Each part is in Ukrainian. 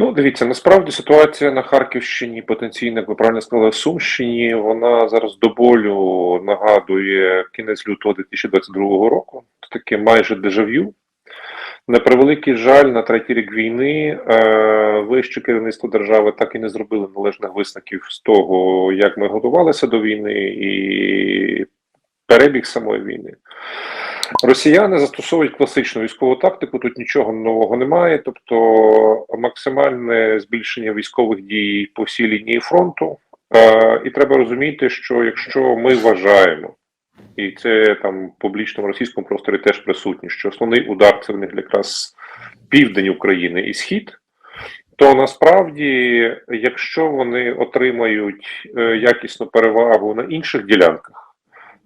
Ну, дивіться, насправді ситуація на Харківщині, потенційно, як ви правильно сказали, Сумщині, вона зараз до болю нагадує кінець лютого 2022 року. Це таке майже дежав'ю. На превеликий жаль, на третій рік війни е, вище керівництво держави так і не зробили належних висновків з того, як ми готувалися до війни, і перебіг самої війни. Росіяни застосовують класичну військову тактику, тут нічого нового немає, тобто максимальне збільшення військових дій по всій лінії фронту. Е, і треба розуміти, що якщо ми вважаємо, і це там в публічному російському просторі теж присутні, що основний удар це в них якраз південь України і схід, то насправді, якщо вони отримають е, якісну перевагу на інших ділянках,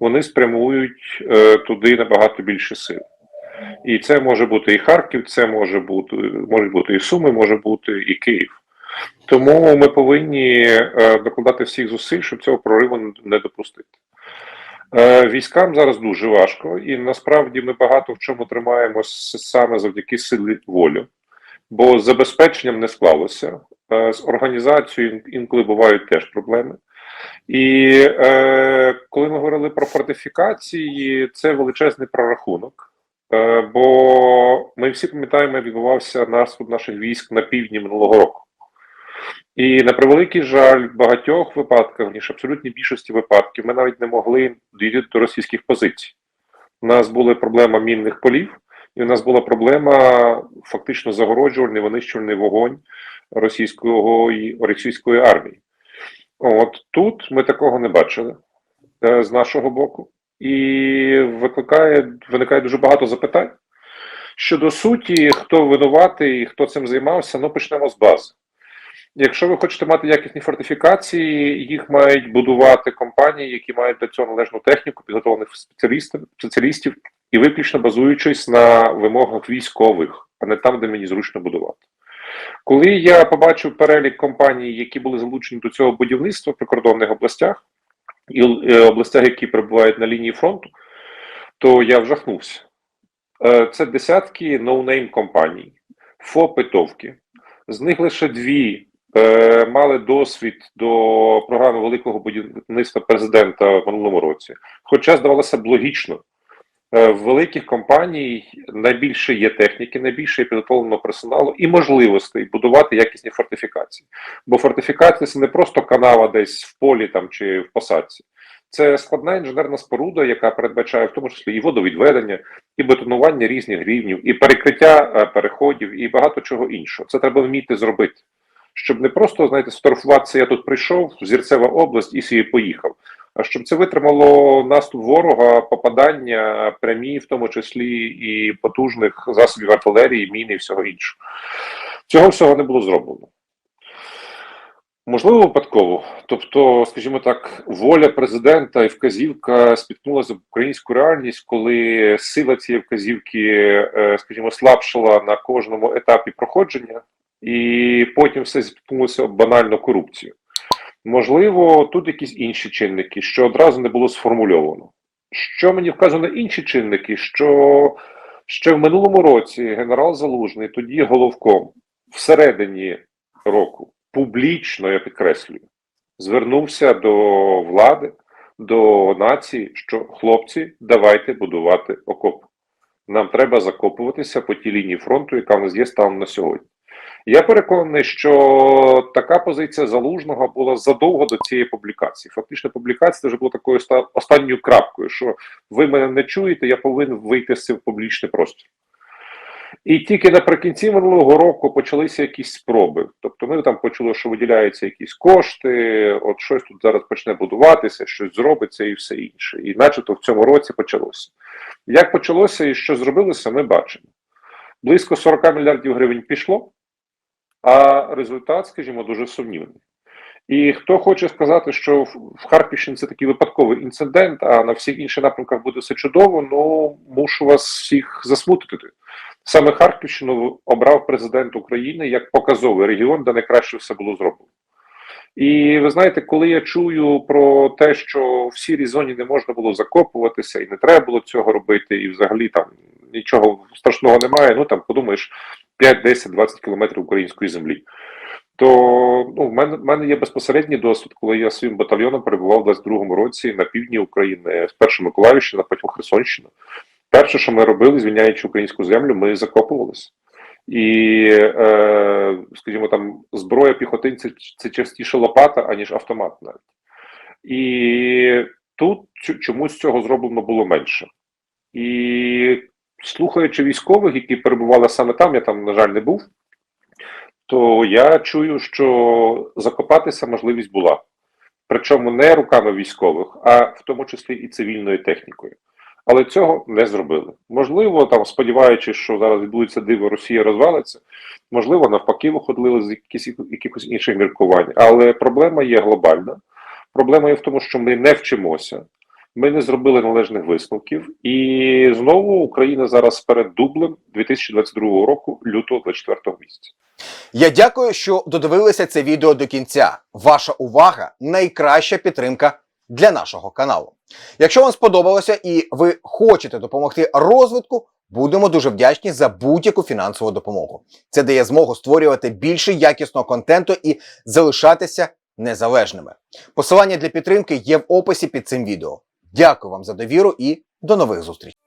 вони спрямують е, туди набагато більше сил. І це може бути і Харків, це може бути може бути і Суми, може бути і Київ. Тому ми повинні е, докладати всіх зусиль, щоб цього прориву не допустити. Е, військам зараз дуже важко, і насправді ми багато в чому тримаємося саме завдяки силі волі, бо з забезпеченням не склалося. Е, з організацією інколи бувають теж проблеми. І е, коли ми говорили про фортифікації, це величезний прорахунок, е, бо ми всі пам'ятаємо, як відбувався наступ наших військ на півдні минулого року. І на превеликий жаль, в багатьох випадках, ніж абсолютній більшості випадків, ми навіть не могли дійти до російських позицій. У нас була проблема мінних полів, і у нас була проблема фактично загороджувальний винищувальний вогонь російської російської армії. От тут ми такого не бачили з нашого боку, і викликає виникає дуже багато запитань. Щодо суті, хто винуватий і хто цим займався, ну почнемо з бази. Якщо ви хочете мати якісні фортифікації, їх мають будувати компанії, які мають для цього належну техніку, підготовлених спеціалістів, спеціалістів і виключно базуючись на вимогах військових, а не там, де мені зручно будувати. Коли я побачив перелік компаній, які були залучені до цього будівництва в прикордонних областях і е, областях, які перебувають на лінії фронту, то я вжахнувся. Е, це десятки ноунейм компаній, ФОПи-товки. З них лише дві е, мали досвід до програми великого будівництва президента в минулому році. Хоча здавалося б логічно, в великих компаній найбільше є техніки, найбільше є підготовленого персоналу і можливостей будувати якісні фортифікації. Бо фортифікація це не просто канава десь в полі там чи в посадці. Це складна інженерна споруда, яка передбачає в тому числі і водовідведення, і бетонування різних рівнів, і перекриття е, переходів, і багато чого іншого. Це треба вміти зробити. Щоб не просто знаєте, сфотографуватися, я тут прийшов, зірцева область і собі поїхав щоб це витримало наступ ворога, попадання прямі, в тому числі і потужних засобів артилерії, мін і всього іншого. Цього всього не було зроблено. Можливо, випадково. Тобто, скажімо так, воля президента і вказівка спіткнулася в українську реальність, коли сила цієї вказівки, е, скажімо, слабшала на кожному етапі проходження, і потім все зіткнулося банально корупцію. Можливо, тут якісь інші чинники, що одразу не було сформульовано. Що мені вказано інші чинники, що ще в минулому році генерал Залужний, тоді головком, всередині року, публічно я підкреслюю, звернувся до влади, до нації, що хлопці, давайте будувати окоп. Нам треба закопуватися по тій лінії фронту, яка в нас є станом на сьогодні. Я переконаний, що така позиція залужного була задовго до цієї публікації. Фактично, публікація вже була такою останньою крапкою, що ви мене не чуєте, я повинен вийти з цим в публічний простір. І тільки наприкінці минулого року почалися якісь спроби. Тобто, ми там почули, що виділяються якісь кошти, от щось тут зараз почне будуватися, щось зробиться і все інше. І начебто в цьому році почалося. Як почалося і що зробилося, ми бачимо. Близько 40 мільярдів гривень пішло а результат, скажімо, дуже сумнівний. І хто хоче сказати, що в Харківщині це такий випадковий інцидент, а на всіх інших напрямках буде все чудово, ну мушу вас всіх засмутити. Саме Харківщину обрав президент України як показовий регіон, де найкраще все було зроблено. І ви знаєте, коли я чую про те, що в сірій зоні не можна було закопуватися, і не треба було цього робити, і взагалі там нічого страшного немає. Ну там подумаєш, 5, 10, 20 кілометрів української землі. То ну, в мене, в мене є безпосередній досвід, коли я своїм батальйоном перебував у 22-му році на півдні України, спершу Миколаївщина, потім Херсонщина. Перше, що ми робили, звільняючи українську землю, ми закопувалися. І, е, скажімо, там зброя піхотинців це частіше лопата, аніж автомат навіть. І тут чомусь цього зроблено було менше. І слухаючи військових, які перебували саме там, я там, на жаль, не був, то я чую, що закопатися можливість була. Причому не руками військових, а в тому числі і цивільною технікою. Але цього не зробили. Можливо, там, сподіваючись, що зараз відбудеться диво, Росія розвалиться, можливо, навпаки, виходили з якихось, якихось інших міркувань. Але проблема є глобальна. Проблема є в тому, що ми не вчимося, ми не зробили належних висновків, і знову Україна зараз перед дублем 2022 року, лютого 24 місяця. Я дякую, що додивилися це відео до кінця. Ваша увага найкраща підтримка для нашого каналу. Якщо вам сподобалося і ви хочете допомогти розвитку, будемо дуже вдячні за будь-яку фінансову допомогу. Це дає змогу створювати більше якісного контенту і залишатися незалежними. Посилання для підтримки є в описі під цим відео. Дякую вам за довіру і до нових зустрічей.